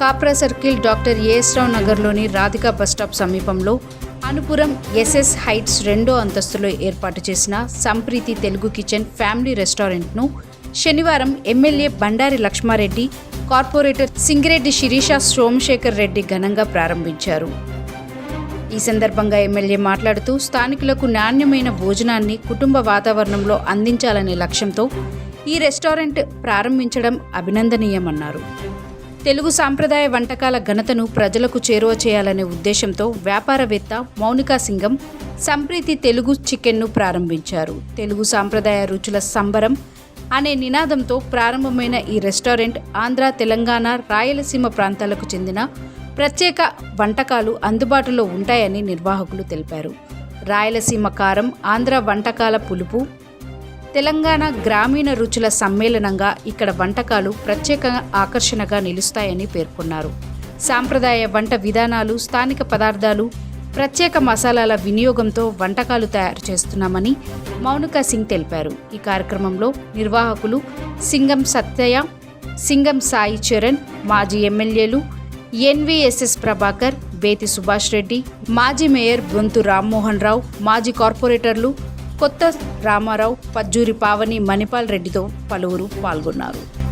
Kapra circle doctor AS Rao నగర్లోని Radhika bus stop సమీపంలో Anupuram SS heights రెండో అంతస్తులో ఏర్పాటు చేసిన సంప్రీతి తెలుగు కిచెన్ ఫ్యామిలీ రెస్టారెంట్ను శనివారం ఎమ్మెల్యే బండారి లక్ష్మారెడ్డి కార్పొరేటర్ సింగిరెడ్డి శిరీష సోమశేఖర్ రెడ్డి ఘనంగా ప్రారంభించారు. ఈ సందర్భంగా ఎమ్మెల్యే మాట్లాడుతూ స్థానికులకు నాణ్యమైన భోజనాన్ని కుటుంబ వాతావరణంలో అందించాలనే లక్ష్యంతో ఈ రెస్టారెంట్ ప్రారంభించడం అభినందనీయమన్నారు. తెలుగు సాంప్రదాయ వంటకాల ఘనతను ప్రజలకు చేరువ చేయాలనే ఉద్దేశంతో వ్యాపారవేత్త మౌనికా సింగం సంప్రీతి తెలుగు చికెన్ను ప్రారంభించారు. తెలుగు సాంప్రదాయ రుచుల సంబరం అనే నినాదంతో ప్రారంభమైన ఈ రెస్టారెంట్ ఆంధ్ర తెలంగాణ రాయలసీమ ప్రాంతాలకు చెందిన ప్రత్యేక వంటకాలు అందుబాటులో ఉంటాయని నిర్వాహకులు తెలిపారు. రాయలసీమ కారం ఆంధ్ర వంటకాల పులుపు తెలంగాణ గ్రామీణ రుచుల సమ్మేళనంగా ఇక్కడ వంటకాలు ప్రత్యేక ఆకర్షణగా నిలుస్తాయని పేర్కొన్నారు. సాంప్రదాయ వంట విధానాలు స్థానిక పదార్థాలు ప్రత్యేక మసాలాల వినియోగంతో వంటకాలు తయారు చేస్తున్నామని మౌనిక సింగ్ తెలిపారు. ఈ కార్యక్రమంలో నిర్వాహకులు సింగం సత్యయ సింగం సాయి చరణ్ మాజీ ఎమ్మెల్యేలు ఎన్వీఎస్ఎస్ ప్రభాకర్ బేతి సుభాష్ రెడ్డి మాజీ మేయర్ బొంతు రామ్మోహన్ రావు మాజీ కార్పొరేటర్లు కొత్త రామారావు పజ్జూరి పావని మణిపాల్ రెడ్డితో పలువురు పాల్గొన్నారు.